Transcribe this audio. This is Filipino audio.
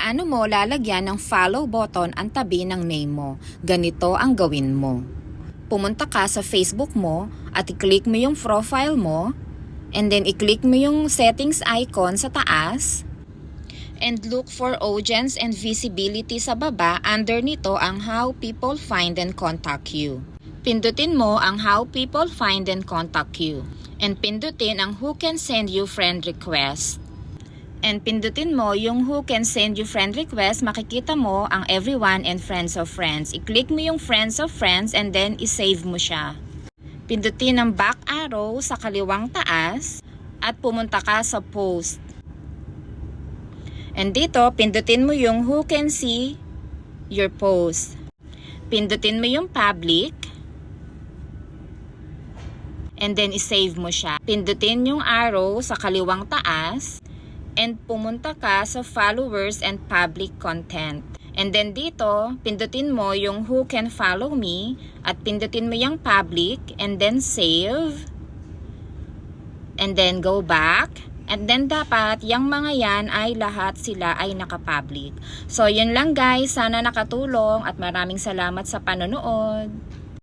Paano mo lalagyan ng follow button ang tabi ng name mo? Ganito ang gawin mo. Pumunta ka sa Facebook mo at i-click mo yung profile mo and then i-click mo yung settings icon sa taas and look for audience and visibility sa baba. Under nito ang how people find and contact you. Pindutin mo ang how people find and contact you. And pindutin ang who can send you friend request. And pindutin mo yung who can send you friend request, makikita mo ang everyone and friends of friends. I-click mo yung friends of friends and then i-save mo siya. Pindutin ang back arrow sa kaliwang taas at pumunta ka sa post. And dito, pindutin mo yung who can see your post. Pindutin mo yung public. And then, isave mo siya. Pindutin yung arrow sa kaliwang taas. And pumunta ka sa followers and public content. And then dito, pindutin mo yung who can follow me. At pindutin mo yung public. And then save. And then go back. And then dapat, yung mga yan ay lahat sila ay nakapublic. So, yun lang guys. Sana nakatulong at maraming salamat sa panonood.